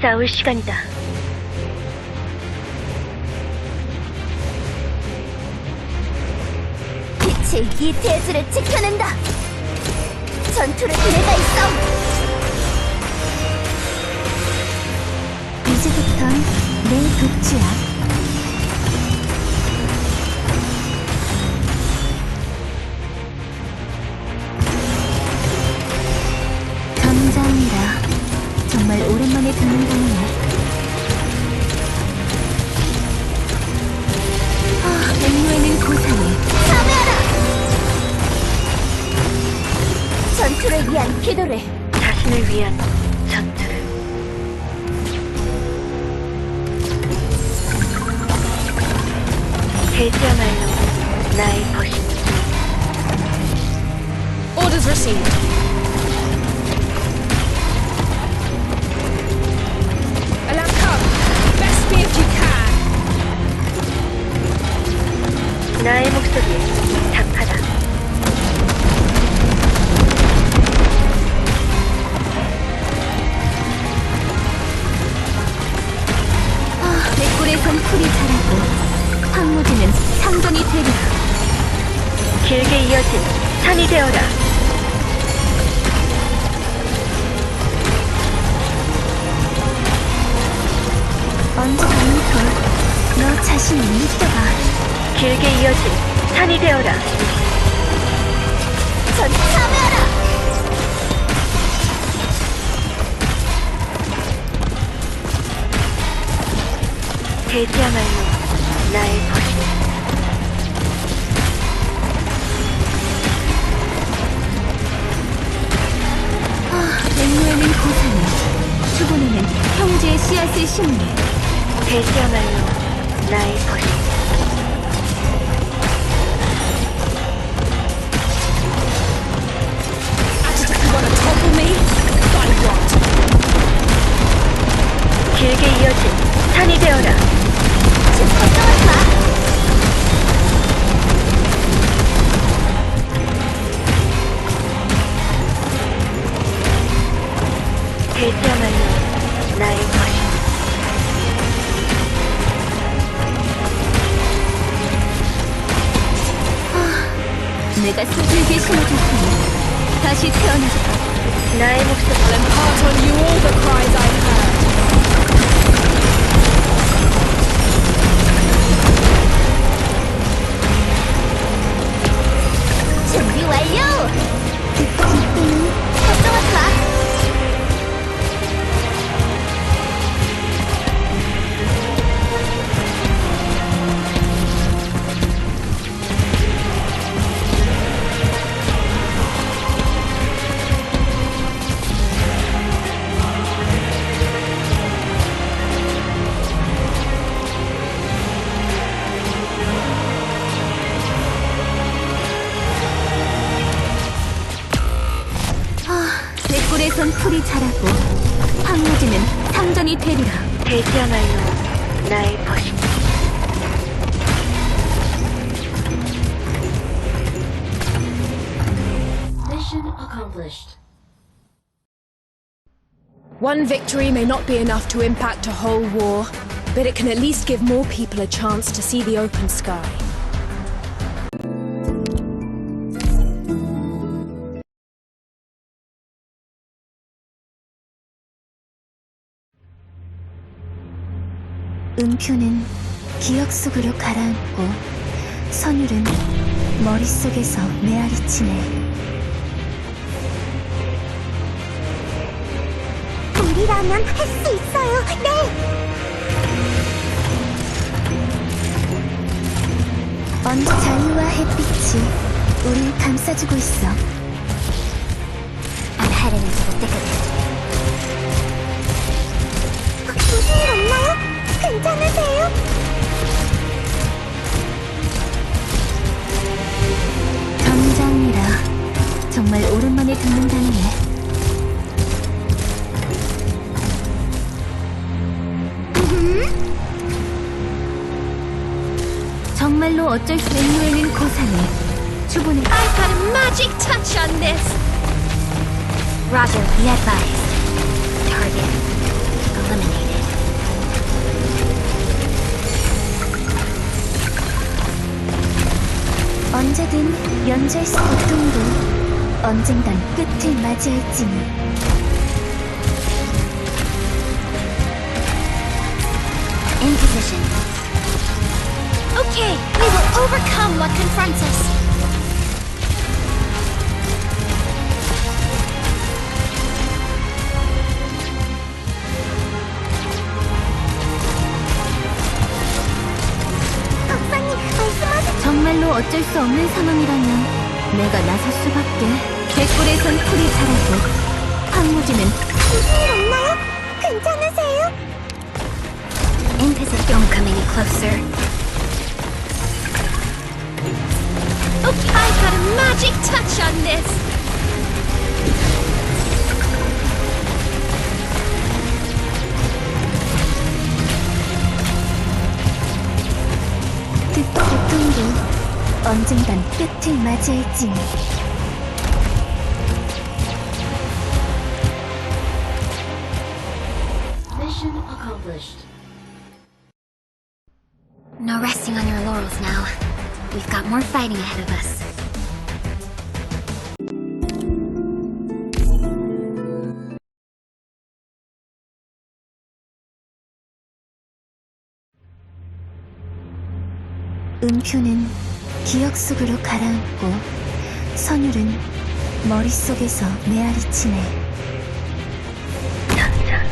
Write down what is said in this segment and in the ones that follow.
싸울 시간이다. 빛이 이 대지를 지켜낸다. 전투를 내가 있어. 이제부턴 내 독주야. 전투를 위한 기도를 자신을 위한 전투를. 대지야말로 나의 벗이 Orders received. Alarm come. Best me if you can. 나의 목소리에 답 길게 이어진 산이 되어라. 언제부터 너 자신을 믿어봐 길게 이어진 산이 되어라. 전 참여하라 대지야말로 나의 아, 형제의 씨앗을 심네 대지야말로 나의 what? 길게 이어진 산이 되어라. 대지 스들게 심어줄 테니 다시 태어나자 나의 목소리 I'll impart on you all the cries I've heard. One victory may not be enough to impact a whole war, but it can at least give more people a chance to see the open sky. 은표는 기억 속으로 가라앉고 선율은 머릿속에서 메아리치네 우리라면 할 수 있어요 네 언제 자유와 햇빛이 우릴 감싸주고 있어 안하려는 볼 때까지 무슨 일 없나요? 괜찮으세요? 점장이라 정말 오랜만에 듣는 단어네. 그야말로 어쩔 수 맨유에는 고산해 주부는 I've got a magic touch on this Roger, be advised Target eliminated 언제든 연주할수 고통도 언젠간 끝을 맞이할지는 In position Okay, we will overcome what confronts us. 정말로 어쩔 수 없는 상황이라면 내가 나설 수밖에. 백골에선 풀이 자라고 황무지는 무슨 일 없나요? 괜찮으세요? In position. Don't come any closer. magic touch on this. 듣고 고통도 언젠간 끝을 맞이할지니 Mission accomplished. No resting on your laurels now. We've got more fighting ahead of us. 은표는 기억 속으로 가라앉고 선율은 머릿속에서 메아리치네. 전자.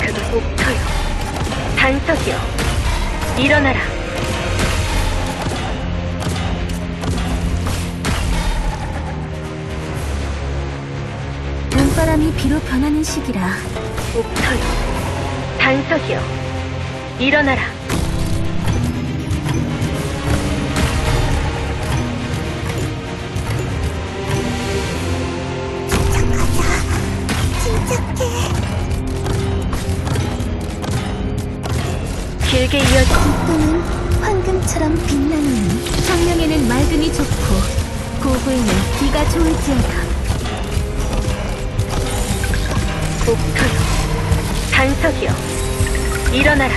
그걸 목표요. 단석이요. 일어나라. 봄바람이 비로 변하는 시기라 목표요. 단석이요. 일어나라. 황금처럼 빛나는 성령에는 맑음이 좋고 고부에는 비가 좋을지어다 목표요. 단석이요. 일어나라.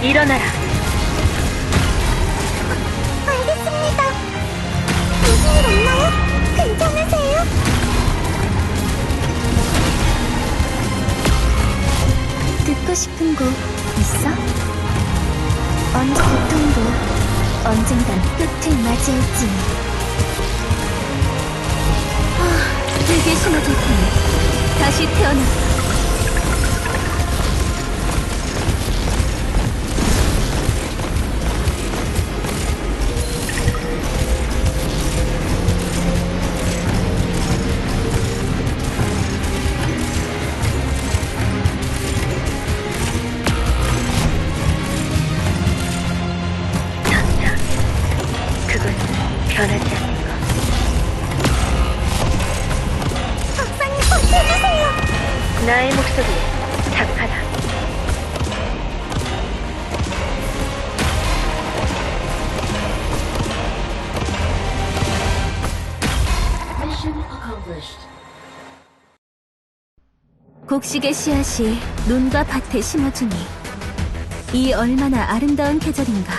일어나라. 곡 있어? 어느 고통도 언젠간 끝을 맞이할지니 아, 되게 테니 다시 태어났다 곡식의 씨앗이 논과 밭에 심어주니 이 얼마나 아름다운 계절인가.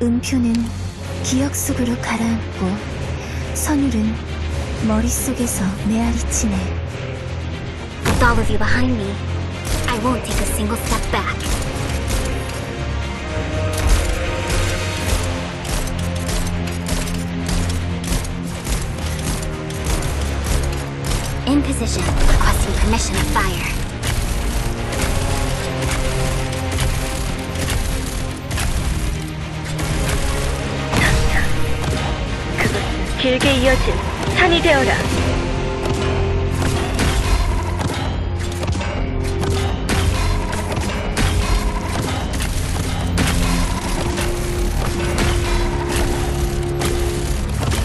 은표는 기억 속으로 가라앉고 선율은 머릿속에서 메아리치네. With all of you behind me, I won't take a single step back. In position, requesting permission to fire. 전자. 그것은 길게 이어진 산이 되어라.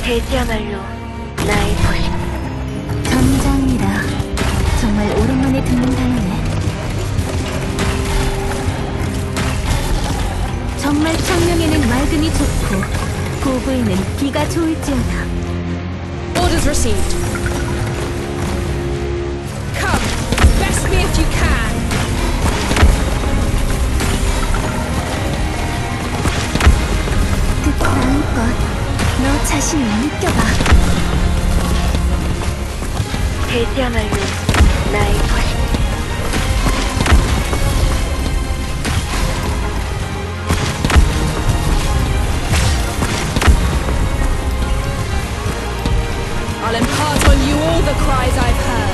대지야말로 나의 도시. 전장이라 정말 오랜만에 듣는 단어네. 정말 청명에는 맑음이 좋고 고부에는 비가 좋을지어다. Orders received. 자신을 느껴봐. 대지야말로 나의 도시. I'll impart on you all the cries I've heard.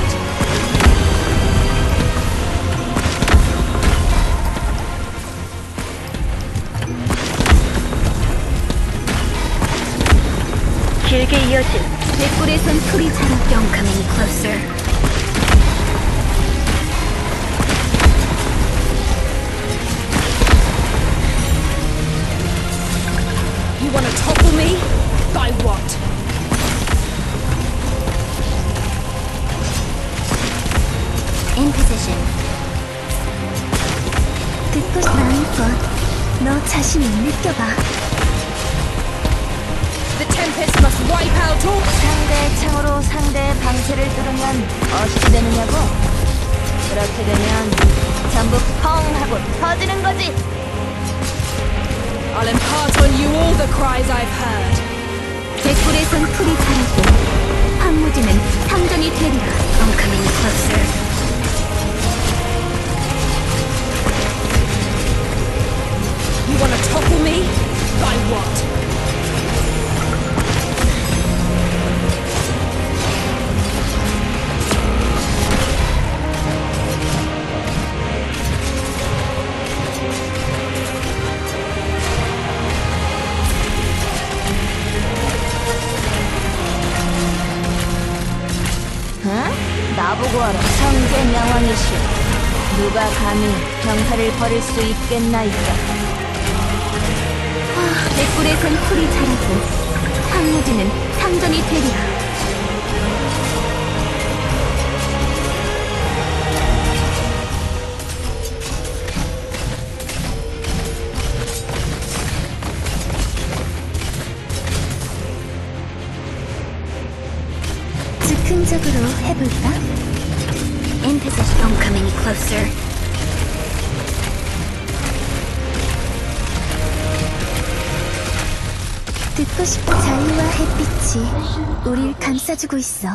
길게 이어진 백골에선 풀이 자라 Don't come any closer. You want to topple me? By what? In position. 듣고 마음껏 너 자신을 느껴봐. 상대의 창으로 상대의 방패를 뚫으면 어떻게 되느냐고? 그렇게 되면 전부 펑 하고 터지는 거지. I'll impart on you all the cries I've heard. 백골에선 풀이 자라고 황무지는 상전이 되리라. Come any closer. You want to topple me? By what? 병사를 버릴 수 있겠나이까. 아, 백골에선 풀이 자라고 황무지는 듣고 싶은 자유와 햇빛이 우릴 감싸주고 있어.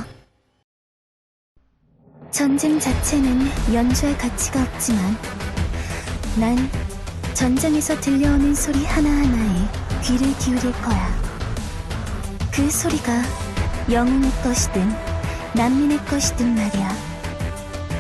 전쟁 자체는 연주할 가치가 없지만 난 전장에서 들려오는 소리 하나하나에 귀를 기울일 거야. 그 소리가 영웅의 것이든 난민의 것이든 말이야.